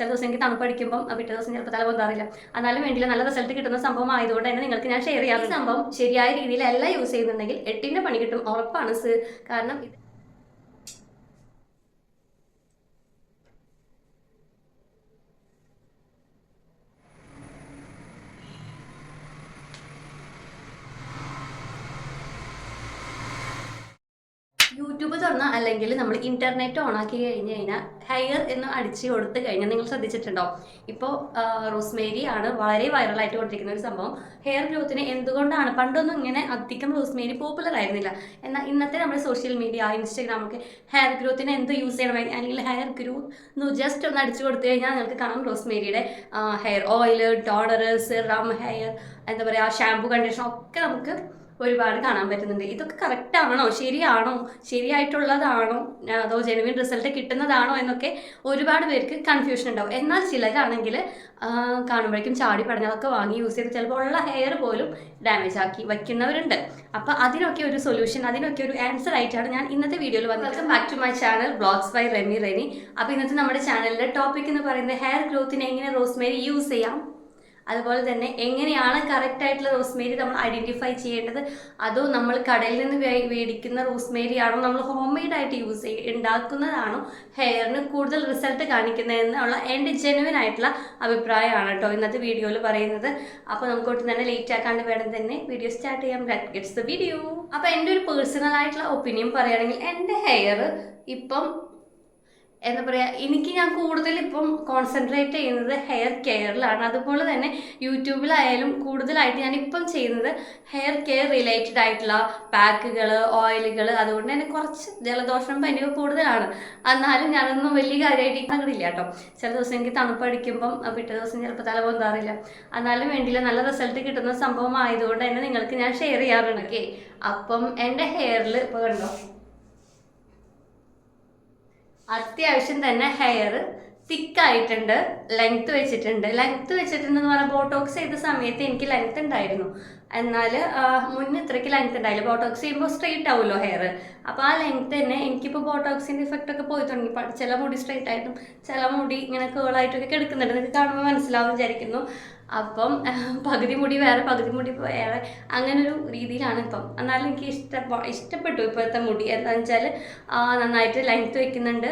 ചില ദിവസം എനിക്ക് തണുപ്പ് അടിക്കുമ്പോൾ പിറ്റേ ദിവസം ചിലപ്പോൾ തല പൊന്താറില്ല. എന്നാലും വേണ്ടിയില്ല നല്ല റിസൾട്ട് കിട്ടുന്ന സംഭവം ആയതുകൊണ്ട് തന്നെ നിങ്ങൾക്ക് ഞാൻ ഷെയർ ചെയ്യാം. സംഭവം ശരിയായ രീതിയിൽ എല്ലാം യൂസ് ചെയ്യുന്നുണ്ടെങ്കിൽ എട്ടിന്റെ പണി കിട്ടും ഉറപ്പാണ് കാരണം ഇത് യൂട്യൂബ് തുറന്ന അല്ലെങ്കിൽ നമ്മൾ ഇന്റർനെറ്റ് ഓൺ ആക്കി കഴിഞ്ഞ് കഴിഞ്ഞാൽ ഹെയർ എന്ന് അടിച്ച് കൊടുത്ത് കഴിഞ്ഞാൽ നിങ്ങൾ ശ്രദ്ധിച്ചിട്ടുണ്ടോ? ഇപ്പോൾ റോസ്മേരി ആണ് വളരെ വൈറലായിട്ട് കൊണ്ടിരിക്കുന്ന ഒരു സംഭവം. ഹെയർ ഗ്രോത്തിന് എന്തുകൊണ്ടാണ്? പണ്ടൊന്നും ഇങ്ങനെ അധികം റോസ്മേരി പോപ്പുലർ ആയിരുന്നില്ല. എന്നാൽ ഇന്നത്തെ നമ്മുടെ സോഷ്യൽ മീഡിയ ഇൻസ്റ്റാഗ്രാം ഒക്കെ ഹെയർ ഗ്രോത്തിന് എന്ത് യൂസ് ചെയ്യണം? അല്ലെങ്കിൽ ഹെയർ ഗ്രൂ എന്ന് ജസ്റ്റ് ഒന്ന് അടിച്ചു കൊടുത്തു കഴിഞ്ഞാൽ നിങ്ങൾക്ക് കാണാം റോസ്മേരിയുടെ hair oil toner serum hair എന്താ പറയുക ഷാമ്പു കണ്ടീഷണർ ഒക്കെ നമുക്ക് ഒരുപാട് കാണാൻ പറ്റുന്നുണ്ട്. ഇതൊക്കെ കറക്റ്റ് ആണോ ശരിയാണോ? ശരിയായിട്ടുള്ളതാണോ? അതോ ജെനുവിൻ റിസൾട്ട് കിട്ടുന്നതാണോ എന്നൊക്കെ ഒരുപാട് പേർക്ക് കൺഫ്യൂഷൻ ഉണ്ടാവും. എന്നാൽ ചിലരാണെങ്കിൽ കാണുമ്പോഴേക്കും ചാടി പടഞ്ഞതൊക്കെ വാങ്ങി യൂസ് ചെയ്ത് ചിലപ്പോൾ ഉള്ള ഹെയർ പോലും ഡാമേജ് ആക്കി വയ്ക്കുന്നവരുണ്ട്. അപ്പോൾ അതിനൊക്കെ ഒരു സൊല്യൂഷൻ അതിനൊക്കെ ഒരു ആൻസർ ആയിട്ടാണ് ഞാൻ ഇന്നത്തെ വീഡിയോയിൽ വന്നത്. Welcome back to my channel blogs by Remi Reni അപ്പോൾ ഇന്നത്തെ നമ്മുടെ ചാനലിലെ ടോപ്പിക് എന്ന് പറയുന്നത് ഹെയർ ഗ്രോത്തിന് എങ്ങനെ റോസ്മേരി യൂസ് ചെയ്യാം? അതുപോലെ തന്നെ എങ്ങനെയാണ് കറക്റ്റ് ആയിട്ടുള്ള റോസ്മേരി നമ്മൾ ഐഡന്റിഫൈ ചെയ്യേണ്ടത്? അതോ നമ്മൾ കടയിൽ നിന്ന് മേടിക്കുന്ന റോസ്മേരി ആണോ? നമ്മൾ ഹോം മെയ്ഡ് ആയിട്ട് യൂസ് ഉണ്ടാക്കുന്നതാണോ? ഹെയറിന് കൂടുതൽ റിസൾട്ട് കാണിക്കുന്നതെന്നുള്ള എന്റെ ജെനുവിൻ ആയിട്ടുള്ള അഭിപ്രായമാണ് കേട്ടോ ഇന്നത്തെ വീഡിയോയിൽ പറയുന്നത്. അപ്പോൾ നമുക്ക് ഒട്ടും തന്നെ ലേറ്റ് ആക്കാണ്ട് വേണം തന്നെ വീഡിയോ സ്റ്റാർട്ട് ചെയ്യാം ഗെറ്റ്സ് ദ വീഡിയോ അപ്പോൾ എന്റെ ഒരു പേഴ്സണൽ ആയിട്ടുള്ള ഒപ്പീനിയൻ പറയുകയാണെങ്കിൽ എന്റെ ഹെയർ ഇപ്പം എന്താ പറയുക എനിക്ക് ഞാൻ കൂടുതൽ ഇപ്പം കോൺസെൻട്രേറ്റ് ചെയ്യുന്നത് ഹെയർ കെയറിലാണ് അതുപോലെ തന്നെ യൂട്യൂബിലായാലും കൂടുതലായിട്ട് ഞാൻ ചെയ്യുന്നത് ഹെയർ കെയർ റിലേറ്റഡ് ആയിട്ടുള്ള പാക്കുകൾ ഓയിലുകൾ അതുകൊണ്ട് തന്നെ കുറച്ച് ജലദോഷം പനി കൂടുതലാണ്. എന്നാലും ഞാനൊന്നും വലിയ കാര്യമായിട്ട് അങ്ങോട്ടില്ല കേട്ടോ. ചില ദിവസം എനിക്ക് തണുപ്പടിക്കുമ്പം പിറ്റേ ദിവസം ചിലപ്പോൾ തല പൊന്താറില്ല. എന്നാലും വേണ്ടിയില്ല നല്ല റിസൾട്ട് കിട്ടുന്ന സംഭവം ആയതുകൊണ്ട് തന്നെ നിങ്ങൾക്ക് ഞാൻ ഷെയർ ചെയ്യാറുണ്ട്. ഓക്കെ അപ്പം എന്റെ ഹെയറിൽ ഇപ്പോൾ കണ്ടോ? അത്യാവശ്യം തന്നെ ഹെയർ തിക്കായിട്ടുണ്ട് ലെങ്ത് വെച്ചിട്ടുണ്ട്. ലെങ്ത് വെച്ചിട്ടുണ്ടെന്ന് പറഞ്ഞാൽ ബോട്ടോക്സ് ചെയ്ത സമയത്ത് എനിക്ക് ലെങ്ത് ഉണ്ടായിരുന്നു. എന്നാൽ മുന്നേ ഇത്രയ്ക്ക് ലെങ്ത് ഉണ്ടായില്ല. ബോട്ടോക്സ് ചെയ്യുമ്പോൾ സ്ട്രെയിറ്റ് ആവുമല്ലോ ഹെയർ അപ്പോൾ ആ ലെങ്ത് തന്നെ എനിക്കിപ്പോൾ ബോട്ടോക്സിന്റെ ഇഫക്റ്റ് ഒക്കെ പോയി തുടങ്ങി ചില മുടി സ്ട്രെയിറ്റ് ആയിട്ടും ചില മുടി ഇങ്ങനെ കേളായിട്ടൊക്കെ കിടക്കുന്നുണ്ട്. നിങ്ങൾക്ക് കാണുമ്പോൾ മനസ്സിലാവും വിചാരിക്കുന്നു. അപ്പം പകുതി മുടി വേറെ പകുതി മുടി വേറെ അങ്ങനെ ഒരു രീതിയിലാണ് ഇപ്പം. എന്നാലും എനിക്ക് ഇഷ്ട ഇഷ്ടപ്പെട്ടു ഇപ്പോഴത്തെ മുടി. എന്താണെന്ന് വെച്ചാൽ നന്നായിട്ട് ലെങ്ത് വെക്കുന്നുണ്ട്.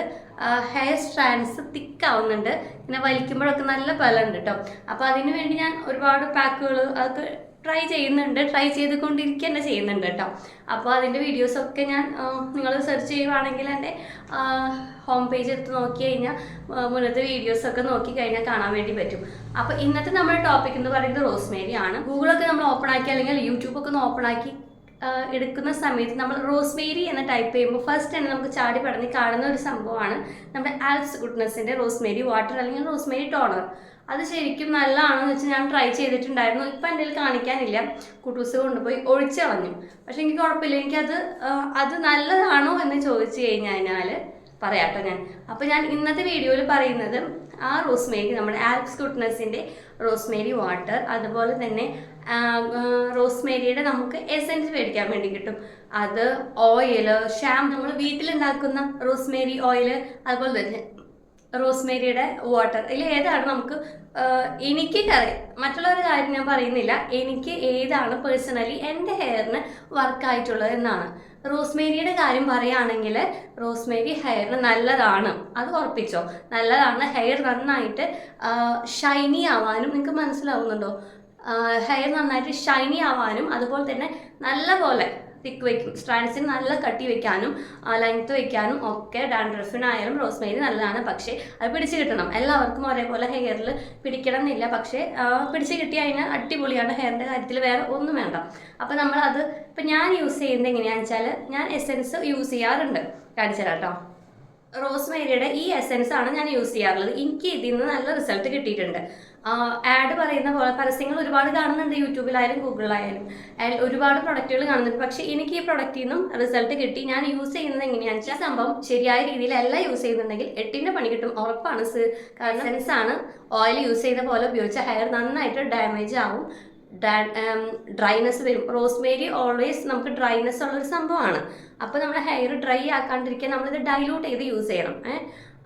ഹെയർ സ്ട്രാൻഡ്സ് തിക്കാവുന്നുണ്ട്. പിന്നെ വലിക്കുമ്പോഴൊക്കെ നല്ല ബലമുണ്ട് കേട്ടോ അപ്പോൾ അതിനു വേണ്ടി ഞാൻ ഒരുപാട് പാക്കുകൾ അതൊക്കെ ട്രൈ ചെയ്യുന്നുണ്ട്. ട്രൈ ചെയ്തുകൊണ്ടിരിക്കുക തന്നെ ചെയ്യുന്നുണ്ട് കേട്ടോ. അപ്പോൾ അതിന്റെ വീഡിയോസൊക്കെ ഞാൻ നിങ്ങൾ സെർച്ച് ചെയ്യുവാണെങ്കിൽ എന്റെ ഹോം പേജ് എടുത്ത് നോക്കി കഴിഞ്ഞാൽ മുന്നത്തെ വീഡിയോസൊക്കെ നോക്കി കഴിഞ്ഞാൽ കാണാൻ വേണ്ടി പറ്റും. അപ്പോൾ ഇന്നത്തെ നമ്മുടെ ടോപ്പിക് എന്ന് പറയുന്നത് റോസ്മേരി ആണ്. ഗൂഗിളൊക്കെ നമ്മൾ ഓപ്പൺ ആക്കി അല്ലെങ്കിൽ യൂട്യൂബൊക്കെ ഒന്ന് ഓപ്പൺ ആക്കി എടുക്കുന്ന സമയത്ത് നമ്മൾ റോസ്മേരി എന്ന് ടൈപ്പ് ചെയ്യുമ്പോൾ ഫസ്റ്റ് തന്നെ നമുക്ക് ചാടി പടഞ്ഞ് കാണുന്ന ഒരു സംഭവമാണ് നമ്മുടെ ആൽസ് ഗുഡ്നസിന്റെ റോസ്മേരി വാട്ടർ അല്ലെങ്കിൽ റോസ്മേരി ടോണർ അത് ശരിക്കും നല്ലതാണെന്ന് വെച്ച് ഞാൻ ട്രൈ ചെയ്തിട്ടുണ്ടായിരുന്നു. ഇപ്പം എന്റെ കാണിക്കാനില്ല. കുട്ടൂസ് കൊണ്ടുപോയി ഒഴിച്ചു കളഞ്ഞു. പക്ഷെ എനിക്ക് കുഴപ്പമില്ല. എനിക്കത് അത് നല്ലതാണോ എന്ന് ചോദിച്ചു കഴിഞ്ഞാൽ പറയാട്ടോ ഞാൻ. അപ്പോൾ ഞാൻ ഇന്നത്തെ വീഡിയോയിൽ പറയുന്നത് ആ റോസ്മേരി നമ്മുടെ ആൽപ്സ് ഗുഡ്നസിന്റെ റോസ്മേരി വാട്ടർ അതുപോലെ തന്നെ റോസ്മേരിയുടെ നമുക്ക് എസെൻസ് മേടിക്കാൻ വേണ്ടി കിട്ടും. അത് ഓയിൽ ഷാം നമ്മൾ വീട്ടിലുണ്ടാക്കുന്ന റോസ്മേരി ഓയിൽ അതുപോലെ തന്നെ റോസ്മേരിയുടെ വാട്ടർ. ഇതിൽ ഏതാണ് നമുക്ക്? എനിക്ക് മറ്റുള്ളൊരു കാര്യം ഞാൻ പറയുന്നില്ല. എനിക്ക് ഏതാണ് പേഴ്സണലി എന്റെ ഹെയറിന് വർക്കായിട്ടുള്ളത് എന്നാണ്. റോസ്മേരിയുടെ കാര്യം പറയുകയാണെങ്കിൽ റോസ്മേരി ഹെയറിന് നല്ലതാണ്. അത് ഉറപ്പിച്ചോ? നല്ലതാണ്. ഹെയർ നന്നായിട്ട് ഷൈനി ആവാനും നിങ്ങൾക്ക് മനസ്സിലാവുന്നുണ്ടോ? ഹെയർ നന്നായിട്ട് ഷൈനി ആവാനും അതുപോലെ തന്നെ നല്ല പോലെ തിക്ക് വെക്കും. സ്ട്രാൻഡ്സിന് നല്ല കട്ടി വെക്കാനും ലെങ്ത് വെക്കാനും ഒക്കെ ഡാൻഡ്രഫിനായാലും റോസ്മേരി നല്ലതാണ്. പക്ഷേ അത് പിടിച്ച് കിട്ടണം. എല്ലാവർക്കും ഒരേപോലെ ഹെയറിൽ പിടിക്കണം എന്നില്ല. പക്ഷേ പിടിച്ച് കിട്ടി കഴിഞ്ഞാൽ അടിപൊളിയാണ് ഹെയറിന്റെ കാര്യത്തിൽ വേറെ ഒന്നും വേണ്ട. അപ്പോൾ നമ്മളത് ഇപ്പം ഞാൻ യൂസ് ചെയ്യുന്നത് എങ്ങനെയാണെന്ന് വെച്ചാൽ ഞാൻ എസെൻസ് യൂസ് ചെയ്യാറുണ്ട്. കാണിച്ചു തരാം കേട്ടോ റോസ്മേരിയുടെ ഈ എസെൻസ് ആണ് ഞാൻ യൂസ് ചെയ്യാറുള്ളത്. എനിക്ക് ഇതിൽ നിന്ന് നല്ല റിസൾട്ട് കിട്ടിയിട്ടുണ്ട്. ആഡ് പറയുന്ന പോലെ പരസ്യങ്ങൾ ഒരുപാട് കാണുന്നുണ്ട് യൂട്യൂബിലായാലും ഗൂഗിളിലായാലും. ഒരുപാട് പ്രൊഡക്റ്റുകൾ കാണുന്നുണ്ട്. പക്ഷെ എനിക്ക് ഈ പ്രൊഡക്റ്റിൽ നിന്നും റിസൾട്ട് കിട്ടി. ഞാൻ യൂസ് ചെയ്യുന്നത് എങ്ങനെയാണെന്ന് വെച്ചാൽ സംഭവം ശരിയായ രീതിയിലല്ല എല്ലാം യൂസ് ചെയ്യുന്നുണ്ടെങ്കിൽ എട്ടിന്റെ പണി കിട്ടും. ഉറപ്പാണ് കാരണം സെൻസ് ആണ്. ഓയിൽ യൂസ് ചെയ്ത പോലെ ഉപയോഗിച്ച ഹെയർ നന്നായിട്ട് ഡാമേജ് ആവും. ഡ്രൈനെസ് വരും. റോസ്മേരി ഓൾവേസ് നമുക്ക് ഡ്രൈനെസ് ഉള്ളൊരു സംഭവമാണ്. അപ്പോൾ നമ്മൾ ഹെയർ ഡ്രൈ ആക്കാണ്ടിരിക്കാൻ നമ്മളിത് ഡൈലൂട്ട് ചെയ്ത് യൂസ് ചെയ്യണം ഏഹ്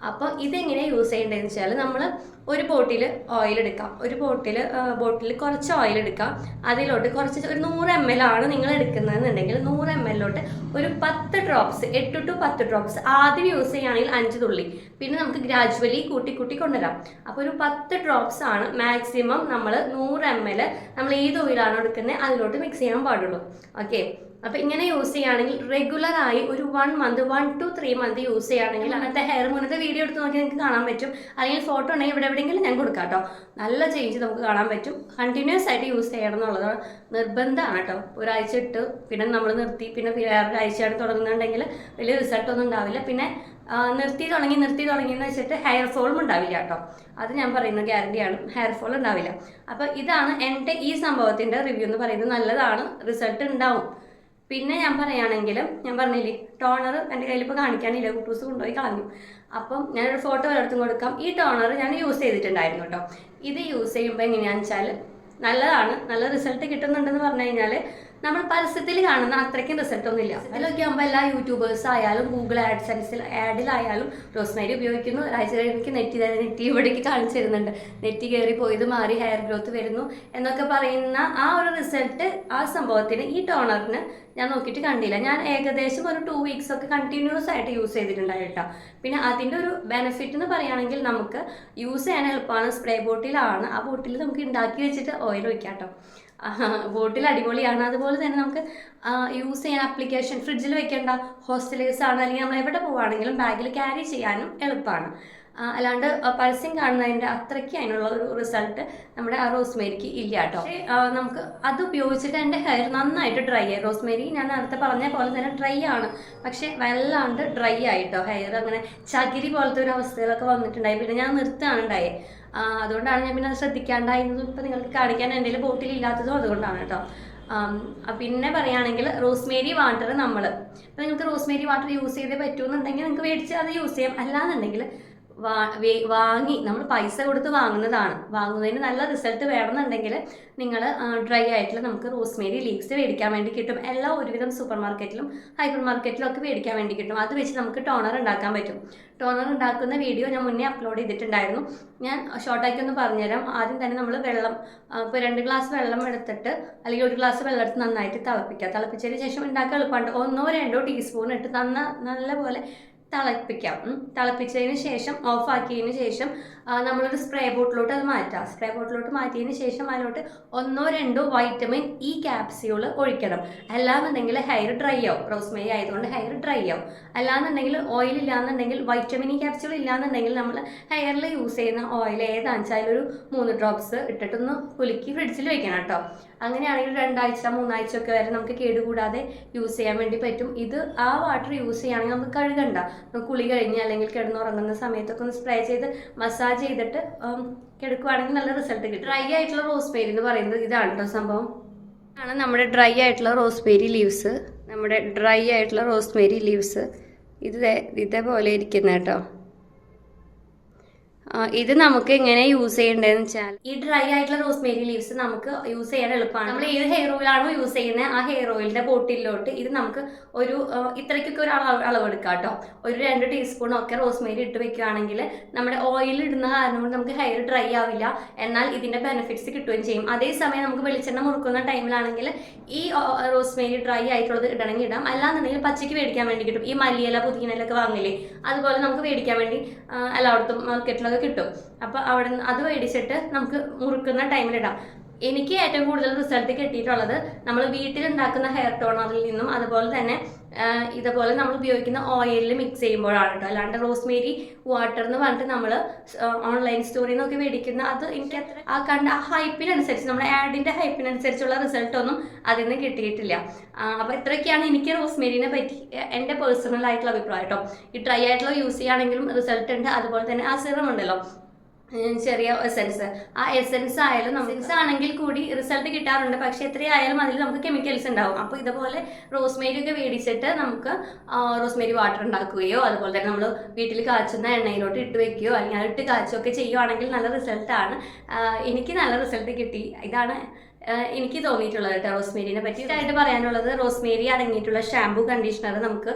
അപ്പോൾ ഇതെങ്ങനെ യൂസ് ചെയ്യേണ്ടതെന്ന് വെച്ചാൽ നമ്മൾ ഒരു ബോട്ടിൽ ഓയിൽ എടുക്കാം. ഒരു ബോട്ടിൽ ബോട്ടിൽ കുറച്ച് ഓയിൽ എടുക്കാം. അതിലോട്ട് കുറച്ച് ഒരു നൂറ് എം എൽ ആണ് നിങ്ങൾ എടുക്കുന്നതെന്നുണ്ടെങ്കിൽ നൂറ് എം എല്ലോട്ട് ഒരു പത്ത് ഡ്രോപ്സ് എട്ട് ടു പത്ത് ഡ്രോപ്സ് ആദ്യം യൂസ് ചെയ്യുകയാണെങ്കിൽ അഞ്ച് തുള്ളി. പിന്നെ നമുക്ക് ഗ്രാജുവലി കൂട്ടി കൂട്ടി കൊണ്ടുവരാം. അപ്പോൾ ഒരു പത്ത് ഡ്രോപ്സ് ആണ് മാക്സിമം നമ്മൾ നൂറ് എം എൽ നമ്മൾ ഏത് ഓയിലാണോ എടുക്കുന്നത് അതിലോട്ട് മിക്സ് ചെയ്യാൻ പാടുള്ളൂ. ഓക്കെ അപ്പോൾ ഇങ്ങനെ യൂസ് ചെയ്യുകയാണെങ്കിൽ റെഗുലർ ആയി ഒരു one month one two three month use ചെയ്യുകയാണെങ്കിൽ അങ്ങനത്തെ ഹെയർ മുന്നത്തെ വീഡിയോ എടുത്ത് നോക്കി നിങ്ങൾക്ക് കാണാൻ പറ്റും. അല്ലെങ്കിൽ ഫോട്ടോ ഉണ്ടെങ്കിൽ ഇവിടെ എവിടെയെങ്കിലും ഞാൻ കൊടുക്കാം കേട്ടോ. നല്ല ചേഞ്ച് നമുക്ക് കാണാൻ പറ്റും. കണ്ടിന്യൂസ് ആയിട്ട് യൂസ് ചെയ്യണം എന്നുള്ളത് നിർബന്ധമാണ് കേട്ടോ. ഒരാഴ്ച ഇട്ട് പിന്നെ നമ്മൾ നിർത്തി. പിന്നെ വേറൊരാഴ്ചയാണ് തുടങ്ങുന്നുണ്ടെങ്കിൽ വലിയ റിസൾട്ടൊന്നും ഉണ്ടാവില്ല. പിന്നെ നിർത്തി തുടങ്ങി നിർത്തി തുടങ്ങി എന്ന് വെച്ചിട്ട് ഹെയർ ഫോളും ഉണ്ടാവില്ല കേട്ടോ. അത് ഞാൻ പറയുന്ന ഗ്യാരണ്ടിയാണ് ഹെയർ ഫോൾ ഉണ്ടാവില്ല. അപ്പോൾ ഇതാണ് എന്റെ ഈ സംഭവത്തിന്റെ റിവ്യൂ എന്ന് പറയുന്നത്. നല്ലതാണ്. റിസൾട്ട് ഉണ്ടാവും. പിന്നെ ഞാൻ പറയുകയാണെങ്കിൽ ഞാൻ പറഞ്ഞില്ലേ ടോണർ എന്റെ കയ്യിൽ ഇപ്പോൾ കാണിക്കാനില്ല. കുട്ടൂസ് കൊണ്ടുപോയി കളഞ്ഞു. അപ്പം ഞാനൊരു ഫോട്ടോ പലയിടത്തും കൊടുക്കാം. ഈ ടോണർ ഞാൻ യൂസ് ചെയ്തിട്ടുണ്ടായിരുന്നു കേട്ടോ ഇത് യൂസ് ചെയ്യുമ്പോൾ എങ്ങനെയാണെന്ന് വെച്ചാൽ നല്ലതാണ്. നല്ല റിസൾട്ട് കിട്ടുന്നുണ്ടെന്ന് പറഞ്ഞു കഴിഞ്ഞാൽ നമ്മൾ പരസ്യത്തിൽ കാണുന്ന അത്രയ്ക്കും റിസൾട്ട് ഒന്നും ഇല്ല. അതിലൊക്കെ ആകുമ്പോൾ എല്ലാ യൂട്യൂബേഴ്സ് ആയാലും ഗൂഗിൾ ആഡ്സെൻസിൽ ആഡിലായാലും റോസ്മേരി ഉപയോഗിക്കുന്നു. ഒരാഴ്ച നെറ്റി നെറ്റി ഇവിടേക്ക് കാണിച്ചു തരുന്നുണ്ട്. നെറ്റി കയറി പോയത് മാറി ഹെയർ ഗ്രോത്ത് വരുന്നു എന്നൊക്കെ പറയുന്ന ആ ഒരു റിസൾട്ട് ആ സംഭവത്തിന് ഈ ടോണറിന് ഞാൻ നോക്കിയിട്ട് കണ്ടില്ല. ഞാൻ ഏകദേശം ഒരു ടു വീക്സ് ഒക്കെ കണ്ടിന്യൂസ് ആയിട്ട് യൂസ് ചെയ്തിട്ടുണ്ടായിട്ടോ പിന്നെ അതിന്റെ ഒരു ബെനിഫിറ്റ് എന്ന് പറയുകയാണെങ്കിൽ നമുക്ക് യൂസ് ചെയ്യാൻ എളുപ്പമാണ്. സ്പ്രേ ബോട്ടിലാണ് ആ ബോട്ടിൽ നമുക്ക് ഉണ്ടാക്കി വെച്ചിട്ട് ഓയിൽ ഒഴിക്കാം കേട്ടോ ബോട്ടിൽ അടിപൊളിയാണ്. അതുപോലെ തന്നെ നമുക്ക് യൂസ് ചെയ്യാൻ ആപ്ലിക്കേഷൻ ഫ്രിഡ്ജിൽ വെക്കേണ്ട ഹോസ്റ്റലേഴ്സ് ആണ്. അല്ലെങ്കിൽ നമ്മൾ എവിടെ പോവുകയാണെങ്കിലും ബാഗിൽ ക്യാരി ചെയ്യാനും എളുപ്പമാണ്. അല്ലാണ്ട് പരസ്യം കാണുന്നതിന്റെ അത്രയ്ക്ക് അതിനുള്ള ഒരു റിസൾട്ട് നമ്മുടെ ആ റോസ്മേരിക്ക് ഇല്ല കേട്ടോ. നമുക്ക് അത് ഉപയോഗിച്ചിട്ട് എന്റെ ഹെയർ നന്നായിട്ട് ഡ്രൈ ആയി. റോസ്മേരി ഞാൻ നേരത്തെ പറഞ്ഞ പോലെ തന്നെ ഡ്രൈ ആണ്. പക്ഷേ വല്ലാണ്ട് ഡ്രൈ ആയിട്ടോ ഹെയർ അങ്ങനെ ചകിരി പോലത്തെ ഒരു അവസ്ഥയിലൊക്കെ വന്നിട്ടുണ്ടായി. പിന്നെ ഞാൻ നിർത്തുകയാണ് ഉണ്ടായത് അതുകൊണ്ടാണ് ഞാൻ പിന്നെ അത് ശ്രദ്ധിക്കാണ്ടായിരുന്നതും ഇപ്പം നിങ്ങൾക്ക് കാണിക്കാൻ എന്റെ ബോട്ടിൽ ഇല്ലാത്തതും അതുകൊണ്ടാണ് കേട്ടോ. പിന്നെ പറയുകയാണെങ്കിൽ റോസ്മേരി വാട്ടർ നമ്മൾ ഇപ്പം നിങ്ങൾക്ക് റോസ്മേരി വാട്ടർ യൂസ് ചെയ്തേ പറ്റുമെന്നുണ്ടെങ്കിൽ നിങ്ങൾക്ക് മേടിച്ച് അത് യൂസ് ചെയ്യാം. അല്ലാന്നുണ്ടെങ്കിൽ വാങ്ങി നമ്മൾ പൈസ കൊടുത്ത് വാങ്ങുന്നതാണ്. വാങ്ങുന്നതിന് നല്ല റിസൾട്ട് വേണമെന്നുണ്ടെങ്കിൽ നിങ്ങൾ ഡ്രൈ ആയിട്ടുള്ള നമുക്ക് റോസ്മേരി ലീവ്സ് മേടിക്കാൻ വേണ്ടി കിട്ടും. എല്ലാ ഒരുവിധം സൂപ്പർ മാർക്കറ്റിലും ഹൈപ്പർ മാർക്കറ്റിലും ഒക്കെ മേടിക്കാൻ വേണ്ടി കിട്ടും. അത് വെച്ച് നമുക്ക് ടോണർ ഉണ്ടാക്കാൻ പറ്റും. ടോണർ ഉണ്ടാക്കുന്ന വീഡിയോ ഞാൻ മുന്നേ അപ്ലോഡ് ചെയ്തിട്ടുണ്ടായിരുന്നു. ഞാൻ ഷോർട്ടാക്കി ഒന്ന് പറഞ്ഞുതരാം. ആദ്യം തന്നെ നമ്മൾ വെള്ളം ഇപ്പോൾ രണ്ട് ഗ്ലാസ് വെള്ളം എടുത്തിട്ട് അല്ലെങ്കിൽ ഒരു ഗ്ലാസ് വെള്ളം എടുത്ത് നന്നായിട്ട് തിളപ്പിക്കുക. തിളപ്പിച്ചതിന് ശേഷം ഉണ്ടാക്കാൻ എളുപ്പമുണ്ട് ഒന്നോ രണ്ടോ ടീസ്പൂൺ ഇട്ട് നന്ന നല്ലപോലെ തിളപ്പിക്കാം. തിളപ്പിച്ചതിന് ശേഷം ഓഫ് ആക്കിയതിന് ശേഷം നമ്മളൊരു സ്പ്രേ ബോട്ടിലോട്ട് അത് മാറ്റാം. സ്പ്രേ ബോട്ടിലോട്ട് മാറ്റിയതിന് ശേഷം അതിലോട്ട് ഒന്നോ രണ്ടോ വൈറ്റമിൻ ഇ ക്യാപ്സ്യൂൾ ഒഴിക്കണം. അല്ലാന്നുണ്ടെങ്കിൽ ഹെയർ ഡ്രൈ ആവും. റോസ്മേരി ആയതുകൊണ്ട് ഹെയർ ഡ്രൈ ആവും. അല്ലാന്നുണ്ടെങ്കിൽ ഓയിൽ ഇല്ലാന്നുണ്ടെങ്കിൽ വൈറ്റമിൻ ഇ ക്യാപ്സ്യൂൾ ഇല്ലാന്നുണ്ടെങ്കിൽ നമ്മൾ ഹെയറിൽ യൂസ് ചെയ്യുന്ന ഓയിൽ ഏതാണെന്ന് വെച്ചാൽ ഒരു മൂന്ന് ഡ്രോപ്സ് ഇട്ടിട്ടൊന്ന് കുലുക്കി ഫ്രിഡ്ജിൽ വെക്കണം കേട്ടോ. അങ്ങനെയാണെങ്കിൽ രണ്ടാഴ്ച മൂന്നാഴ്ച ഒക്കെ വരെ നമുക്ക് കേടുകൂടാതെ യൂസ് ചെയ്യാൻ വേണ്ടി പറ്റും. ഇത് ആ വാട്ടർ യൂസ് ചെയ്യുകയാണെങ്കിൽ നമുക്ക് കഴുകണ്ട. കുളി കഴിഞ്ഞ് അല്ലെങ്കിൽ കിടന്നുറങ്ങുന്ന സമയത്തൊക്കെ ഒന്ന് സ്പ്രേ ചെയ്ത് മസാജ് ചെയ്തിട്ട് കിടക്കുവാണെങ്കിൽ നല്ല റിസൾട്ട് കിട്ടും. ഡ്രൈ ആയിട്ടുള്ള റോസ് പേരി എന്ന് പറയുന്നത് ഇതാണ് കേട്ടോ സംഭവം. ആണ് നമ്മുടെ ഡ്രൈ ആയിട്ടുള്ള റോസ് റോസ്മേരി ലീവ്സ് നമ്മുടെ ഡ്രൈ ആയിട്ടുള്ള റോസ് മേരി ലീവ്സ് ഇത് ഇതേപോലെ ഇരിക്കുന്ന കേട്ടോ. ഇത് നമുക്ക് എങ്ങനെ യൂസ് ചെയ്യേണ്ടതെന്ന് വെച്ചാൽ ഈ ഡ്രൈ ആയിട്ടുള്ള റോസ്മേരി ലീവ്സ് നമുക്ക് യൂസ് ചെയ്യാൻ എളുപ്പമാണ്. നമ്മൾ ഏത് ഹെയർ ഓയിലാണോ യൂസ് ചെയ്യുന്നത് ആ ഹെയർ ഓയിലിന്റെ ബോട്ടിലോട്ട് ഇത് നമുക്ക് ഒരു ഇത്രയ്ക്കൊക്കെ ഒരു അളവ് എടുക്കാം കേട്ടോ ഒരു രണ്ട് ടീസ്പൂൺ ഒക്കെ റോസ്മേരി ഇട്ട് വെക്കുകയാണെങ്കിൽ നമ്മുടെ ഓയിൽ ഇടുന്ന കാരണം കൊണ്ട് നമുക്ക് ഹെയർ ഡ്രൈ ആവില്ല. എന്നാൽ ഇതിന്റെ ബെനിഫിറ്റ്സ് കിട്ടുകയും ചെയ്യും. അതേസമയം നമുക്ക് വെളിച്ചെണ്ണ മുറുക്കുന്ന ടൈമിലാണെങ്കിൽ ഈ റോസ്മേരി ഡ്രൈ ആയിട്ടുള്ളത് ഇടണമെങ്കിൽ ഇടാം. അല്ലാന്നുണ്ടെങ്കിൽ പച്ചയ്ക്ക് മേടിക്കാൻ വേണ്ടി കിട്ടും. ഈ മല്ലിയില പുതിനയിലൊക്കെ വാങ്ങില്ലേ? അതുപോലെ നമുക്ക് മേടിക്കാൻ വേണ്ടി എല്ലായിടത്തും മാർക്കറ്റിലൊക്കെ കിട്ടും. അപ്പോൾ അവിടെ അത് മേടിച്ചിട്ട് നമുക്ക് മുറുക്കുന്ന ടൈമിലിടാം എനിക്ക് ഏറ്റവും കൂടുതൽ റിസൾട്ട് കിട്ടിയിട്ടുള്ളത് നമ്മൾ വീട്ടിൽ ഉണ്ടാക്കുന്ന ഹെയർ ടോണറിൽ നിന്നും അതുപോലെ തന്നെ ഇതുപോലെ നമ്മൾ ഉപയോഗിക്കുന്ന ഓയിലിൽ മിക്സ് ചെയ്യുമ്പോഴാണ് കേട്ടോ അല്ലാണ്ട് റോസ്മേരി വാട്ടർ എന്ന് പറഞ്ഞിട്ട് നമ്മൾ ഓൺലൈൻ സ്റ്റോറിൽ നിന്നൊക്കെ മേടിക്കുന്ന അത് എനിക്ക് അത്ര ആ കണ്ട ആ ഹൈപ്പിനനുസരിച്ച് നമ്മുടെ ആഡിന്റെ ഹൈപ്പിനനുസരിച്ചുള്ള റിസൾട്ടൊന്നും അതിൽ നിന്ന് കിട്ടിയിട്ടില്ല. അപ്പോൾ ഇത്രയൊക്കെയാണ് എനിക്ക് റോസ്മേരിനെ പറ്റി എന്റെ പേഴ്സണൽ ആയിട്ടുള്ള അഭിപ്രായം കേട്ടോ ഈ ഡ്രൈ ആയിട്ടുള്ള യൂസ് ചെയ്യുകയാണെങ്കിലും റിസൾട്ട് ഉണ്ട്. അതുപോലെ തന്നെ ആ സിറം ഉണ്ടല്ലോ. ചെറിയ എസെൻസ് ആ എസെൻസ് ആയാലും നമുക്ക് ആണെങ്കിൽ കൂടി റിസൾട്ട് കിട്ടാറുണ്ട്. പക്ഷെ എത്രയായാലും അതിൽ നമുക്ക് കെമിക്കൽസ് ഉണ്ടാവും. അപ്പോൾ ഇതുപോലെ റോസ്മേരി ഒക്കെ മേടിച്ചിട്ട് നമുക്ക് റോസ്മേരി വാട്ടർ ഉണ്ടാക്കുകയോ അതുപോലെ തന്നെ നമ്മൾ വീട്ടിൽ കാച്ചുന്ന എണ്ണയിലോട്ട് ഇട്ട് വെക്കുകയോ അല്ലെങ്കിൽ ഇട്ട് കാച്ചുകയോ ഒക്കെ ചെയ്യുവാണെങ്കിൽ നല്ല റിസൾട്ടാണ് എനിക്ക് നല്ല റിസൾട്ട് കിട്ടി. ഇതാണ് എനിക്ക് തോന്നിയിട്ടുള്ളത് കേട്ടോ റോസ്മേരിനെ പറ്റി. ആയിട്ട് പറയാനുള്ളത് റോസ്മേരി അടങ്ങിയിട്ടുള്ള ഷാംപൂ കണ്ടീഷണർ നമുക്ക്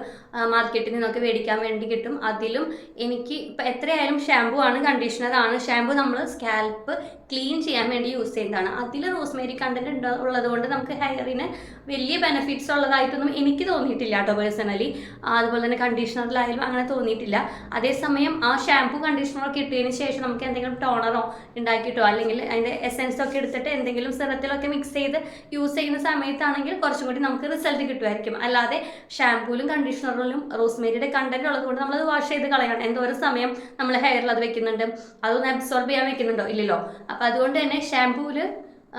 മാർക്കറ്റിൽ നിന്നൊക്കെ മേടിക്കാൻ വേണ്ടി കിട്ടും. അതിലും എനിക്ക് ഇപ്പം എത്രയായാലും ഷാംപൂ ആണ് കണ്ടീഷണർ ആണ്. ഷാംപൂ നമ്മൾ സ്കാൽപ്പ് ക്ലീൻ ചെയ്യാൻ വേണ്ടി യൂസ് ചെയ്യുന്നതാണ്. അതിൽ റോസ്മേരി കണ്ടന്റ് ഉള്ളത് കൊണ്ട് നമുക്ക് ഹെയറിന് വലിയ ബെനിഫിറ്റ്സ് ഉള്ളതായിട്ടൊന്നും എനിക്ക് തോന്നിയിട്ടില്ല കേട്ടോ പേഴ്സണലി അതുപോലെ തന്നെ കണ്ടീഷണറിലായാലും അങ്ങനെ തോന്നിയിട്ടില്ല. അതേസമയം ആ ഷാംപൂ കണ്ടീഷണറൊക്കെ ഇട്ടതിന് ശേഷം നമുക്ക് എന്തെങ്കിലും ടോണറോ ഉണ്ടാക്കിയിട്ടോ? അല്ലെങ്കിൽ അതിന്റെ എസെൻസ് ഒക്കെ എടുത്തിട്ട് എന്തെങ്കിലും സിറത്തിലൊക്കെ മിക്സ് ചെയ്ത് യൂസ് ചെയ്യുന്ന സമയത്താണെങ്കിൽ കുറച്ചും കൂടി നമുക്ക് റിസൾട്ട് കിട്ടുമായിരിക്കും. അല്ലാതെ ഷാംപൂലും കണ്ടീഷണറിലും റോസ്മേരിയുടെ കണ്ടന്റ് ഉള്ളതുകൊണ്ട് നമ്മളത് വാഷ് ചെയ്ത് കളയണം. എന്തോരം സമയം നമ്മൾ ഹെയറിൽ അത് വെക്കുന്നുണ്ട്. അതൊന്ന് അബ്സോർബ് ചെയ്യാൻ വെക്കുന്നുണ്ടോ? ഇല്ലല്ലോ. അപ്പോൾ അതുകൊണ്ട് തന്നെ ഷാംപൂവിൽ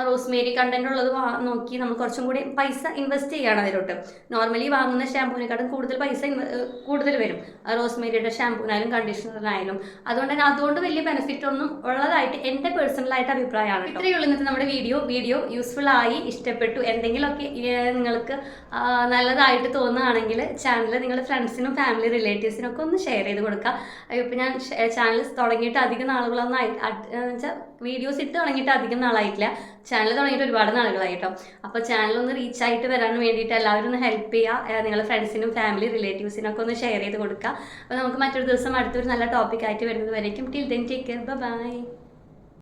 റോസ്മേരി കണ്ടന്റ് ഉള്ളത് നോക്കി നമ്മൾ കുറച്ചും കൂടി പൈസ ഇൻവെസ്റ്റ് ചെയ്യണം അതിലോട്ട്. നോർമലി വാങ്ങുന്ന ഷാമ്പൂവിനെക്കാട്ടും കൂടുതൽ പൈസ കൂടുതൽ വരും. റോസ്മേരിയുടെ ഷാമ്പൂവിനായാലും കണ്ടീഷണറിനായാലും അതുകൊണ്ട് തന്നെ അതുകൊണ്ട് വലിയ ബെനിഫിറ്റ് ഒന്നും ഉള്ളതായിട്ട് എന്റെ പേഴ്സണലായിട്ട് അഭിപ്രായമാണ്. ഇത്രയേ ഉള്ളൂ ഇന്നത്തെ നമ്മുടെ വീഡിയോ വീഡിയോ യൂസ്ഫുൾ ആയി ഇഷ്ടപ്പെട്ടു. എന്തെങ്കിലുമൊക്കെ നിങ്ങൾക്ക് നല്ലതായിട്ട് തോന്നുകയാണെങ്കിൽ ചാനൽ നിങ്ങളുടെ ഫ്രണ്ട്സിനും ഫാമിലി റിലേറ്റീവ്സിനും ഒക്കെ ഒന്ന് ഷെയർ ചെയ്ത് കൊടുക്കുക ഇപ്പം ഞാൻ ചാനൽ തുടങ്ങിയിട്ട് അധികം നാളുകളൊന്നും ആയി വെച്ചാൽ വീഡിയോസ് ഇട്ട് തുടങ്ങിയിട്ട് അധികം നാളായിട്ടില്ല. ചാനൽ തുടങ്ങിയിട്ട് ഒരുപാട് നാളുകളായി കേട്ടോ അപ്പോൾ ചാനൽ ഒന്ന് റീച്ച് ആയിട്ട് വരാൻ വേണ്ടിയിട്ട് എല്ലാവരും ഒന്ന് ഹെൽപ്പ് ചെയ്യുക നിങ്ങളുടെ ഫ്രണ്ട്സിനും ഫാമിലി റിലേറ്റീവ്സിനും ഒക്കെ ഒന്ന് ഷെയർ ചെയ്ത് കൊടുക്കുക അപ്പോൾ നമുക്ക് മറ്റൊരു ദിവസം അടുത്തൊരു നല്ല ടോപ്പിക്കായിട്ട് വരുന്നത് വരയ്ക്കും till then take care bye